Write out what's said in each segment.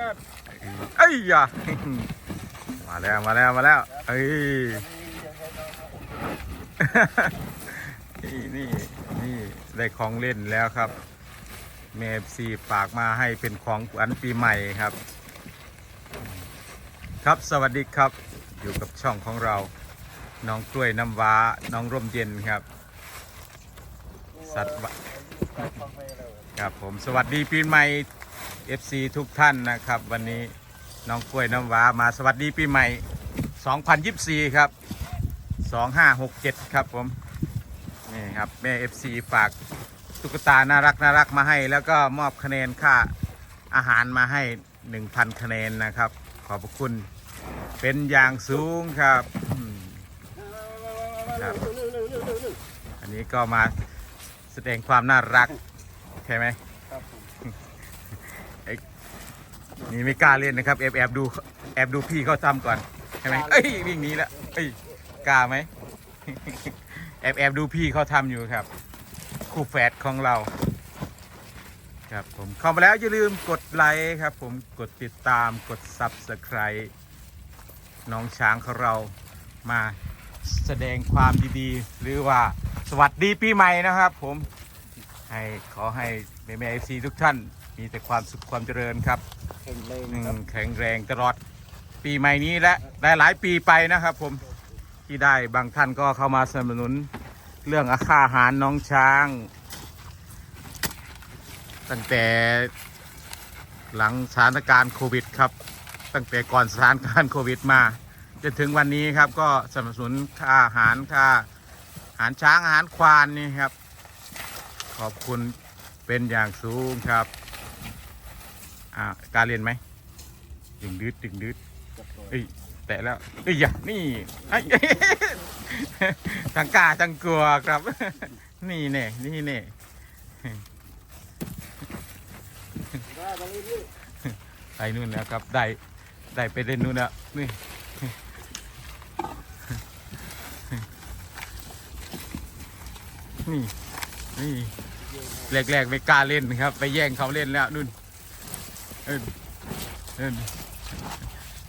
ก็เอ้ยย่ามาแล้วมาแล้วมาแล้วเอ้ยนี่นี่นี่ได้ของเล่นแล้วครับเมฟซีฝากมาให้เป็นของขวัญปีใหม่ครับ ครับสวัสดีครับ อยู่กับช่องของเรา น้องกล้วยน้ำว้า น้องร่มเย็นครับ สัตว์ครับผมสวัสดีปีใหม่ FC ทุกท่านนะครับ วันนี้น้องกล้วยน้ำว้ามาสวัสดีปีใหม่ 2024 ครับ 2567 ครับผมนี่ครับแม่ FC ฝากตุ๊กตาน่ารักน่ารักมาให้ แล้วก็มอบคะแนนค่าอาหารมาให้ 1,000 คะแนนนะครับ ขอบพระคุณเป็นอย่างสูงครับครับ อันนี้ก็มาแสดงความน่ารักใช่ไหม นี่ไม่กล้าเล่นนะครับแอบแอบดูแอบดูพี่เขาทำก่อนใช่ไหมเอ้ยวิ่งหนีแล้วเอ้ยกล้าไหม แอบแอบดูพี่เขาทำอยู่ครับ คู่แฝดของเรา ครับผมเข้ามาแล้วอย่าลืมกดไลค์ครับ ผมกดติดตามกด Subscribe น้องช้างของเรามาแสดงความดีๆ หรือว่าสวัสดีปีใหม่นะครับ ผมให้ขอให้แม่แม่เอฟซีทุกท่าน มีแต่ความสุขความเจริญครับแข็งแรงอืครับมแข็งแรงตลอดปีใหม่นี้และได้หลายปีไปนะครับ ผมที่ได้บางท่านก็เข้ามาสนับสนุนเรื่องอาค่าอาหารน้องช้าง ตั้งแต่หลังสถานการณ์โควิดครับ ตั้งแต่ก่อนสถานการณ์โควิดมาจนถึงวันนี้ครับก็สนับสนุนค่าอาหารค่าอาหารช้างอาหารควานนี่ครับ ขอบคุณเป็นอย่างสูงครับ อ่าการเรียนไหมดึงดืดดึงดืดเอ้ยแตะแล้วเอ้ยอย่านี่ไอ้ทั้งกล้าทั้งกลัวครับ นี่เน่นี่เน่ได้ตรงนี้พี่ไปนู่นแล้วครับ ได้ ได้ไปเล่นนู่นแล้วนี่นี่นี่แรกๆไม่กล้าเล่นครับ ไปแย่งเขาเล่นแล้วนู่น เอินเอิน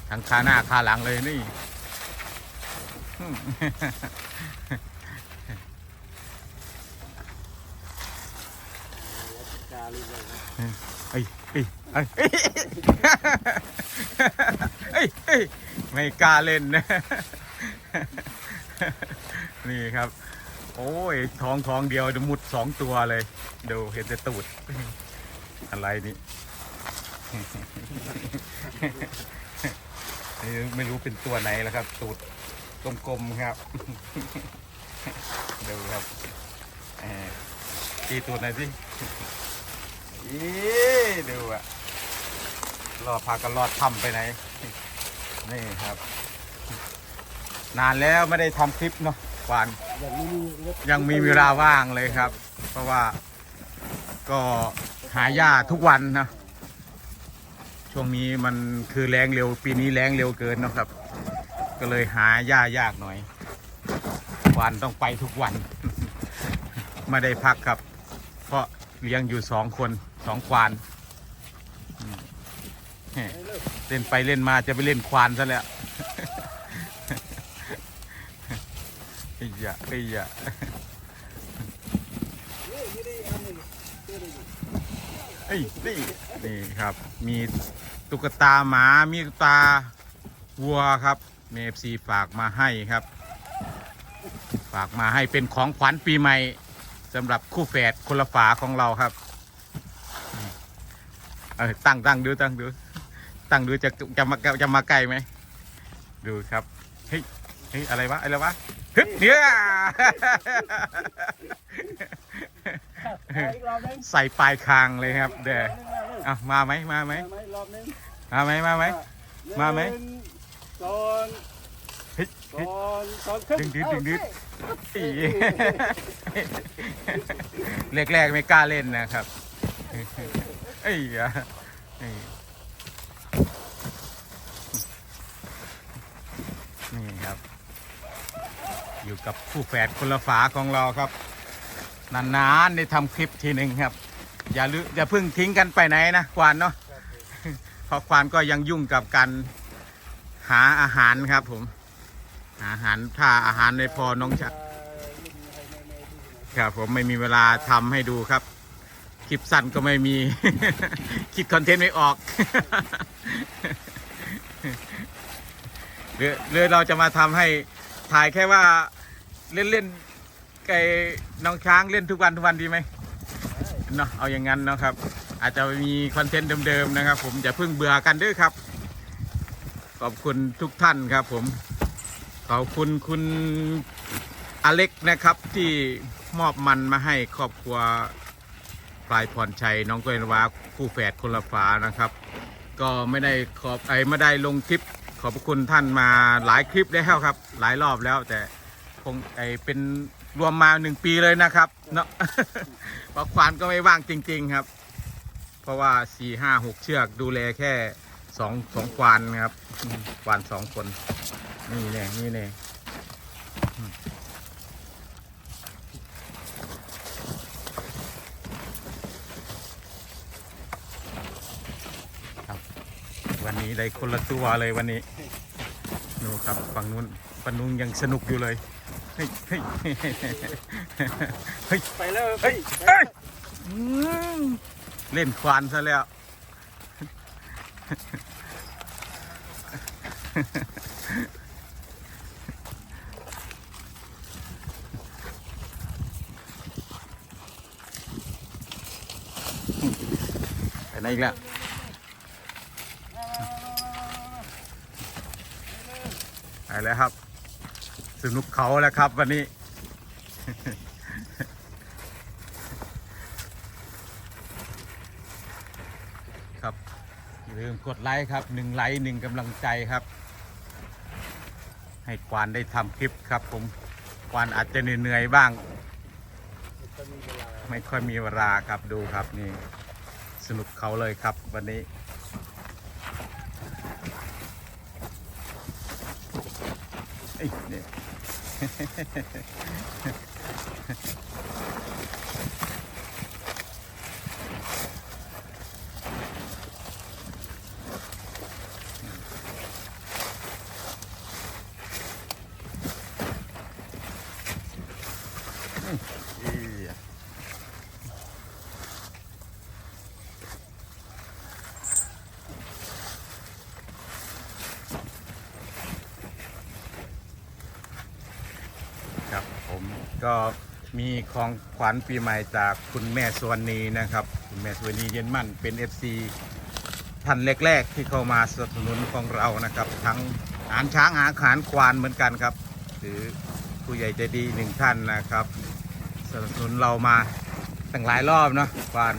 ทั้งขาหน้าขาหลังเลยนี่อืมจารีเลยนะเอ้ยเอ้ยเอ้ยเอ้ยเอ้ยเอ้ยไม่กล้าเล่นนะ นี่ครับ โอ้ยท้องท้องเดียวเดมุดสองตัวเลย ดูเห็นแต่ตูด อะไรนี่นี่ ไม่รู้เป็นตัวไหนแล้วครับตูดกลมๆครับดูครับเอ่อตีตูดหน่อยสิอีดูอะรอพากันรอดทำไปไหน นี่ครับ นานแล้วไม่ได้ทำคลิปเนาะควานยังมีเวลาว่างเลยครับ เพราะว่าก็หาหญ้าทุกวันนะ ช่วงนี้มันคือแรงเร็วปีนี้แรงเร็วเกินนะครับ ก็เลยหาหญ้ายากหน่อย วันต้องไปทุกวัน ไม่ได้พักครับ เพราะเลี้ยงอยู่สองคนสองควานเล่นไปเล่นมาจะไปเล่นควานซะแล้วไอ้ยะไอ้ยะ นี่นี่นี่อันนี้ตัวนี้ เอ้ยนี่นี่ครับ มีตุ๊กตาหมา มีตุ๊กตาวัวครับเมฟซีฝากมาให้ครับ ฝากมาให้เป็นของขวัญปีใหม่สำหรับคู่แฝดคนละฝาของเราครับเออตั้งตั้งดูตั้งดู ตั้งดูจะจะมาจะมาใกล้ไหมดูครับเฮ้ยเฮ้ยอะไรวะอะไรวะฮึบเนี่ยอีกรอบนึง ใส่ปลายคางเลยครับ เด้ออะมาไหมมาไหมมาไหมรอบนึงมาไหมมาไหมมาไหมนึ่งสองเฮ้ยสเฮ้ยองสองครึ่ดึงดึงดึงดึงโอเคอีแรกๆไม่กล้าเล่นนะครับเอ้ยอะเอ้ยนี่ครับ อยู่กับคู่แฝดคนละฝาของเราครับ นานๆได้ทำคลิปทีหนึ่งครับ อย่าลืมอย่าเพิ่งทิ้งกันไปไหนนะกวานเนาะเพราะควานก็ยังยุ่งกับการหาอาหารครับผมหาอาหารถ้าอาหารไม่พอน้องจะครับผมไม่มีเวลาทำให้ดูครับ คลิปสั้นก็ไม่มี คิดคอนเทนต์ไม่ออกหรือหรือเราจะมาทำให้ถ่ายแค่ว่าเล่นเล่นๆ ไก่น้องช้างเล่นทุกวันทุกวันดีไหมเนาะเอาอย่างนั้นเนาะครับ อาจจะมีคอนเทนต์เดิมๆนะครับ ผมอย่าเพิ่งเบื่อกันด้วยครับ ขอบคุณทุกท่านครับ ผมขอบคุณคุณอเล็กนะครับที่มอบมันมาให้ครอบครัวพลายพรชัย น้องกล้วยนวาคู่แฝดคนละฝานะครับ ก็ไม่ได้ขอบไอ้ไม่ได้ลงคลิปขอบพระคุณท่านมาหลายคลิปแล้วครับ หลายรอบแล้วแต่คงไอเป็น รวมมาหนึ่งปีเลยนะครับ เนาะเพราะควานก็ไม่ว่างจริง ๆครับ เพราะว่าสี่ห้าหกเชือกดูแลแค่สองสองควานครับควานสองคน นี่แน่นี่แน่อืมครับวันนี้ได้คนละตัวเลยวันนี้ ดูครับฝั่งนู้นฝั่งนู้นยังสนุกอยู่เลย เฮ้ยเฮ้ยเฮ้ยไปแล้วเฮ้ยเฮ้ยเล่นควานซะแล้ว ไปไหนอีกแล้วไปแล้วครับ สนุกเขาแล้วครับวันนี้ ครับอย่าลืมกดไลค์ครับหนึ่งไลค์หนึ่งกำลังใจครับ ให้ควานได้ทำคลิปครับผมควานอาจจะเหนื่อยๆบ้าง ไม่ค่อยมีเวลาครับดูครับนี่สนุกเขาเลยครับวันนี้เอ้ ยเนี่ย อี๋ครับผมก็มี ของขวัญปีใหม่จากคุณแม่สวรรณีนะครับ คุณแม่สวรรณีเย็นมั่นเป็น FC ท่านแรกๆที่เข้ามาสนับสนุนของเรานะครับ ทั้งอาหารช้างอาหารควานเหมือนกันครับหรือผู้ใหญ่ใจดีหนึ่งท่านนะครับสนับสนุนเรามาตั้งหลายรอบเนาะควาน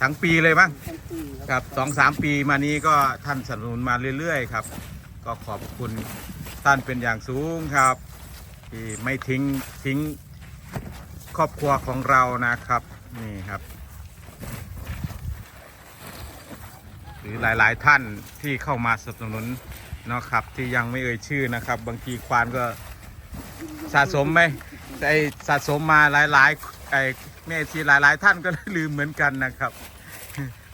ทั้งปีเลยมั้งทั้งปีครับสองสามปีมานี้ก็ท่านสนับสนุนมาเรื่อยๆครับ ก็ขอบคุณท่านเป็นอย่างสูงครับที่ไม่ทิ้งทิ้ง ครอบครัวของเรานะครับ นี่ครับ หรือหลายๆท่านที่เข้ามาสนับสนุนเนาะครับที่ยังไม่เอ่ยชื่อนะครับ บางทีควานก็สะสมไหมไอสะสมมาหลายๆไอแม่ชีหลาย ๆ ท่านก็ลืมเหมือนกันนะครับ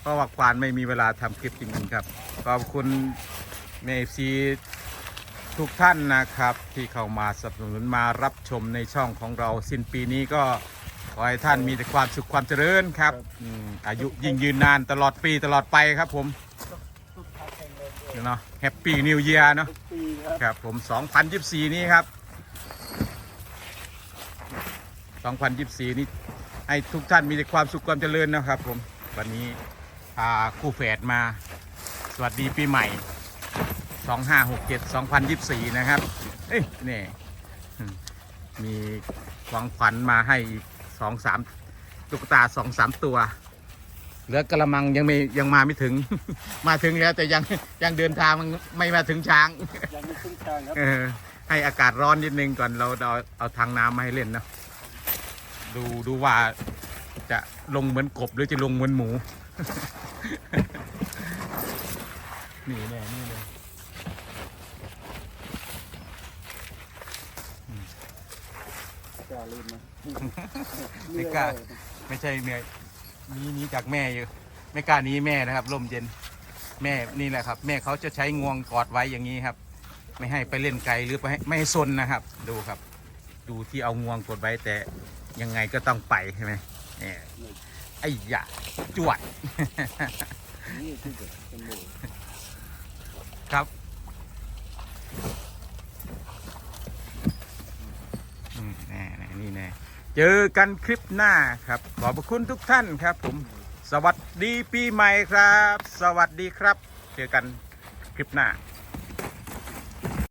เพราะว่าควานไม่มีเวลาทำคลิปจริงๆครับขอบคุณเมซี ทุกท่านนะครับที่เข้ามาสนับสนุนมารับชมในช่องของเราสิ้นปีนี้ก็ขอให้ท่านมีแต่ความสุขความเจริญครับอืมอายุยิ่งยืนนานตลอดปีตลอดไปครับผมทุกท่านแข็งแรงด้วยเนาะแฮปปี้นิวเยียร์เนาะทุกปีครับครับผม 2024 นี้ครับ 2024 นี้ให้ทุกท่านมีแต่ความสุขความเจริญนะครับผม วันนี้พาคู่แฝดมา สวัสดีปีใหม่ 2567 2024 นะครับ เอ้ยนี่อืมมีของขวัญมาให้อีกสองสามตุ๊กตาสองสามตัว เหลือกระมังยังไม่ยังมาไม่ถึง มาถึงแล้วแต่ยังยังเดินทางมันไม่มาถึงช้างยังไม่ขึ้นทางครับเออให้อากาศร้อนนิดนึงก่อนเราเอาเอาทางน้ำมาให้เล่นเนอะดูดูว่าจะลงเหมือนกบหรือจะลงเหมือนหมู นี่แน่นี่ ลยกล้าเล่นนะไม่กล้า ไม่ใช่เหนื่อยหนี้นี้จากแม่อยู่ ไม่กล้าหนี้แม่นะครับลมเย็น แม่นี่แหละครับ แม่เขาจะใช้งวงกอดไว้อย่างนี้ครับ ไม่ให้ไปเล่นไกลหรือไปให้ไม่ให้ซนนะครับ ดูครับ ดูที่เอางวงกดไว้แต่ยังไงก็ต้องไปใช่ไหมเนี่ยไอ้ยะจวด นี่คือเป็นหมูครับอืมแน่แน่นี่แน่ เจอกันคลิปหน้าครับ ขอบพระคุณทุกท่านครับผม สวัสดีปีใหม่ครับ สวัสดีครับ เจอกันคลิปหน้า